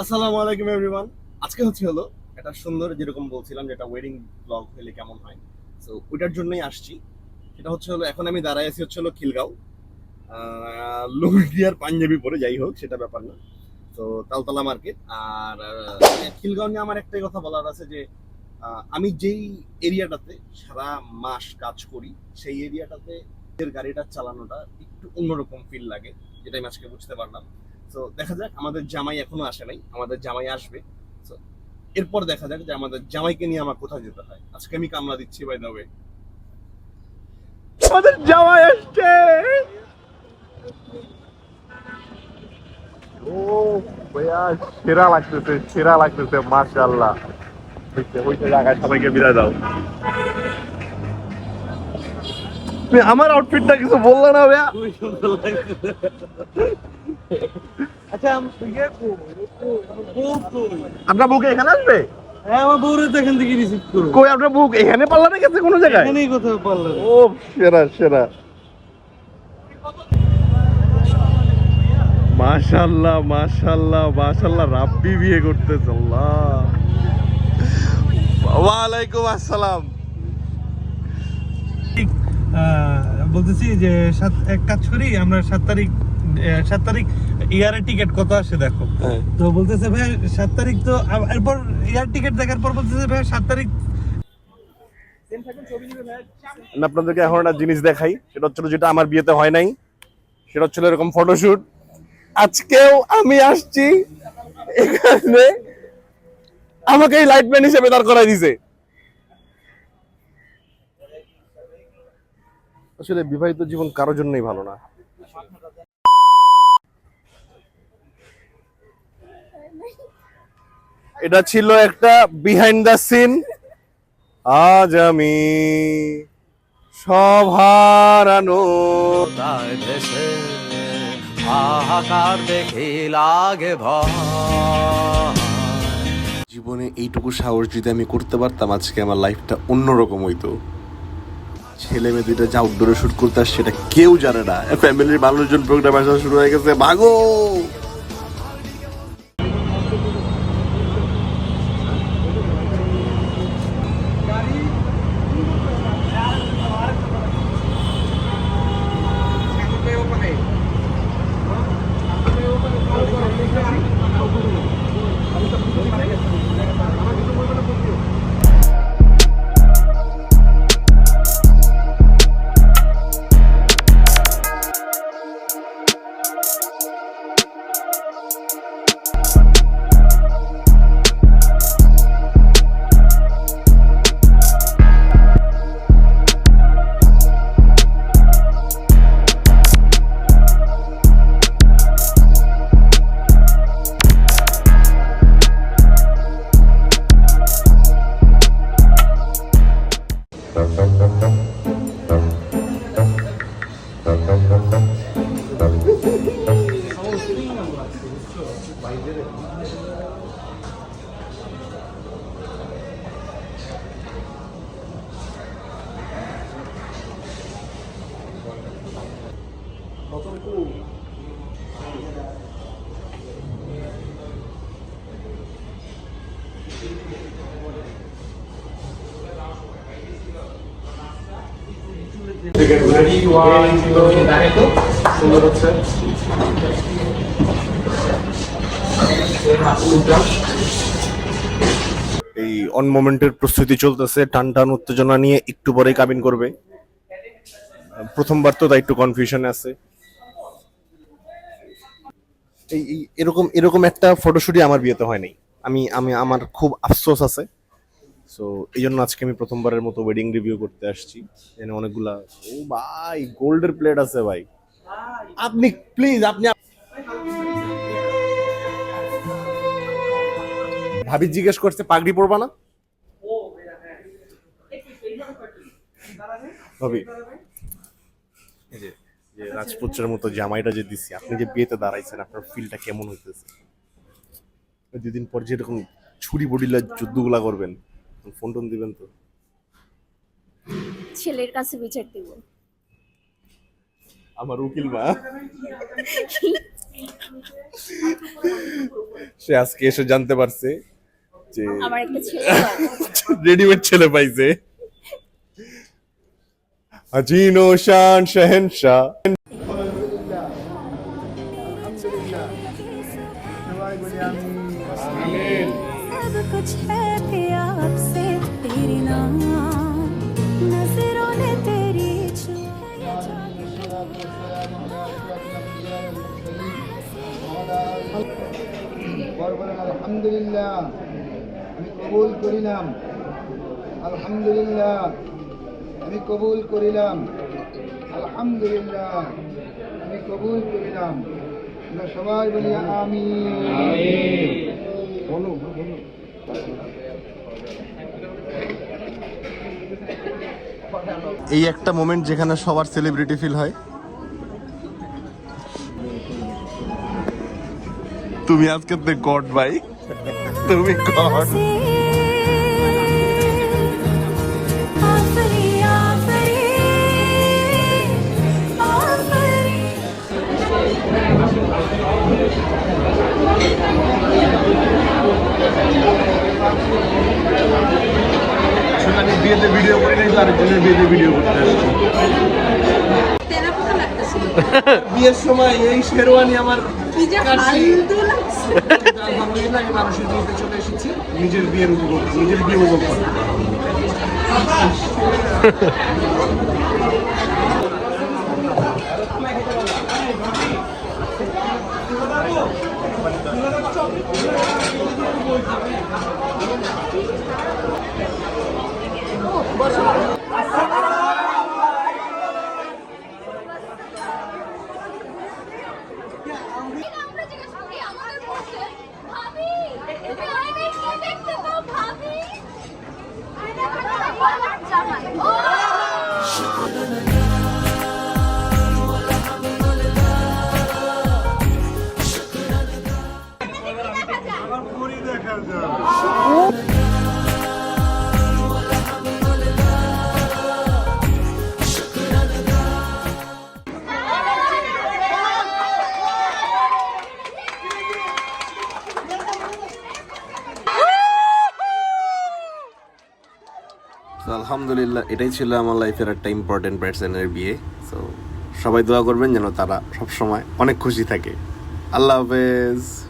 আসসালামু আলাইকুম এভরিওয়ান আজকে হচ্ছে হলো একটা সুন্দর যেরকম বলছিলাম যেটা ওয়েডিং ব্লগ হলে কেমন হয়। সো ওইটার জন্যই আসছি। সেটা হচ্ছে হলো এখন আমি দাঁড়ায় আছি হচ্ছে হলো খিলগাঁও। আহ, লুঙ্গি পাঞ্জাবি পরে যাই হোক সেটা ব্যাপার না। তো তালতলা মার্কেট। আর খিলগাঁও নিয়ে আমার একটাই কথা বলার আছে যে আমি যেই এরিয়াটাতে সারা মাস কাজ করি সেই এরিয়াটাতে এর গাড়িটা চালানোটা একটু অন্যরকম ফিল লাগে যেটা আমি আজকে বুঝতে পারলাম। তো দেখা যাক, আমাদের জামাই এখনও আসে নাই, আমাদের জামাই আসবে। তো এরপর দেখা যাক যে আমাদের জামাইকে নিয়ে আমার কোথায় যেতে হয়। আজকে আমি কামলা দিচ্ছি বাই ওয়ে আমাদের জামাই আসছে! ও, ভাইয়া, সেরা লাগতেছে সেরা লাগতেছে, মাশাআল্লাহ। হইতে হইতে জায়গায় সবাইকে বিদায় দাও। তুমি আমার আউটফিটটা কিছু বললে না ভাইয়া? আচ্ছা? আপনার বুক এখানে আসবে? হ্যাঁ আমার বউরে তো এখান থেকে রিসিভ করো কই আপনার বুক এখানে পাল্লা রেখেছে কোনো জায়গায়? এখানেই কোথাও ও সেরা সেরা। মাশাল্লাহ মাশাল্লাহ মাশাল্লাহ রাব্বি বিয়ে করতেছে আল্লাহ। ওয়ালাইকুম আসসালাম। বলতেছি যে সাত এক কাজ করি আমরা সাত তারিখ সাত তারিখ ইয়ারের টিকিট কত আসে দেখো। তো বলতেছে ভাই সাত তারিখ তো এরপর ইয়ার টিকিট দেখার পর বলতেছে ভাই সাত তারিখ আপনাদেরকে এখন একটা জিনিস দেখাই। সেটা হচ্ছিল যেটা আমার বিয়েতে হয় নাই। সেটা হচ্ছিল এরকম ফটোশুট আজকেও আমি আসছি এখানে। আমাকে এই লাইটম্যান হিসেবে দাঁড় করাই দিছে। আসলে বিবাহিত জীবন কারোর জন্যই ভালো না। এটা ছিল একটা বিহাইন্ড দ্য সিন আজ আমি সব হারানো হাহাকার দেখি লাগে জীবনে এইটুকু সাহস যদি আমি করতে পারতাম, আজকে আমার লাইফটা অন্যরকম হইতো। ছেলে মেয়ে দুইটা যা আউটডোরে শুট করতে সেটা কেউ জানে না। ফ্যামিলির মানুষজন প্রোগ্রাম আসা শুরু হয়ে গেছে। ভাগো! বাইরে Ready, one, two, দেখে তো সুন্দর হচ্ছে এই অন মোমেন্টের প্রস্তুতি চলতেছে টান টান উত্তেজনা নিয়ে একটু পরে কাবিন করবে। প্রথমবার তো তাই একটু কনফিউশন আছে। এই এরকম এরকম একটা ফটোশুটই আমার বিয়েতে হয় নাই। আমি আমি, আমার খুব আফসোস আছে। সো এই জন্য আজকে আমি প্রথমবারের মতো ওয়েডিং রিভিউ করতে আসছি। এখানে অনেকগুলা ও ভাই গোল্ডের প্লেট আছে ভাই। আপনি প্লিজ আপনি ভাবি জিজ্ঞেস করছে পাগড়ি পরবা না? ভাবি এই যে যে রাজপুত্রের মতো জামাইটা যে দিছি আপনি যে বিয়েতে দাঁড়াইছেন আপনার ফিলটা কেমন হইতেছে? দুদিন পর যেরকম ছুরি বডিলা যুদ্ধগুলা করবেন ফোন টোন দিবেন তো? ছেলের কাছে বিচার দিব। আমার উকিল মা। সে আজকে এসে জানতে পারছে যে আমার একটা ছেলে রেডিমেড ছেলে পাইছে আজিন ও শান শাহেনশাহ सब कुछ है कि आपसे तेरी नाम नजरों ने तेरी छुआ বলবেন আলহামদুলিল্লাহ আমি কবুল করিলাম। আলহামদুলিল্লাহ, আমি কবুল করিলাম। আলহামদুলিল্লাহ, আমি কবুল করিলাম। আমরা সবাই বলি আমি বলো বলো। এই একটা মোমেন্ট যেখানে সবার সেলিব্রিটি ফিল হয়। তুমি আজকে গড ভাই। তুমি কর। বিয়েতে ভিডিও করি নাই তো আরেকজনের বিয়েতে ভিডিও করতে আসছি। বিয়ের সময় এই শেরওয়ানি আমার আলহামদুলিল্লাহ আমি মানুষের বিয়েতে চলে এসেছি। নিজের বিয়ের উপভোগ নিজের বিয়ে উপভোগ করি আমরা জিজ্ঞেস করি আমাদের বলছে ভাবি তুমি আয়নায় কি দেখতে তো ভাবি আয়নায় জামাই ও আলহামদুলিল্লাহ, এটাই ছিল আমার লাইফের একটা ইম্পর্টেন্ট ব্যাটসম্যানের বিয়ে। সো সবাই দোয়া করবেন যেন তারা সবসময় অনেক খুশি থাকে। আল্লাহ হাফেজ।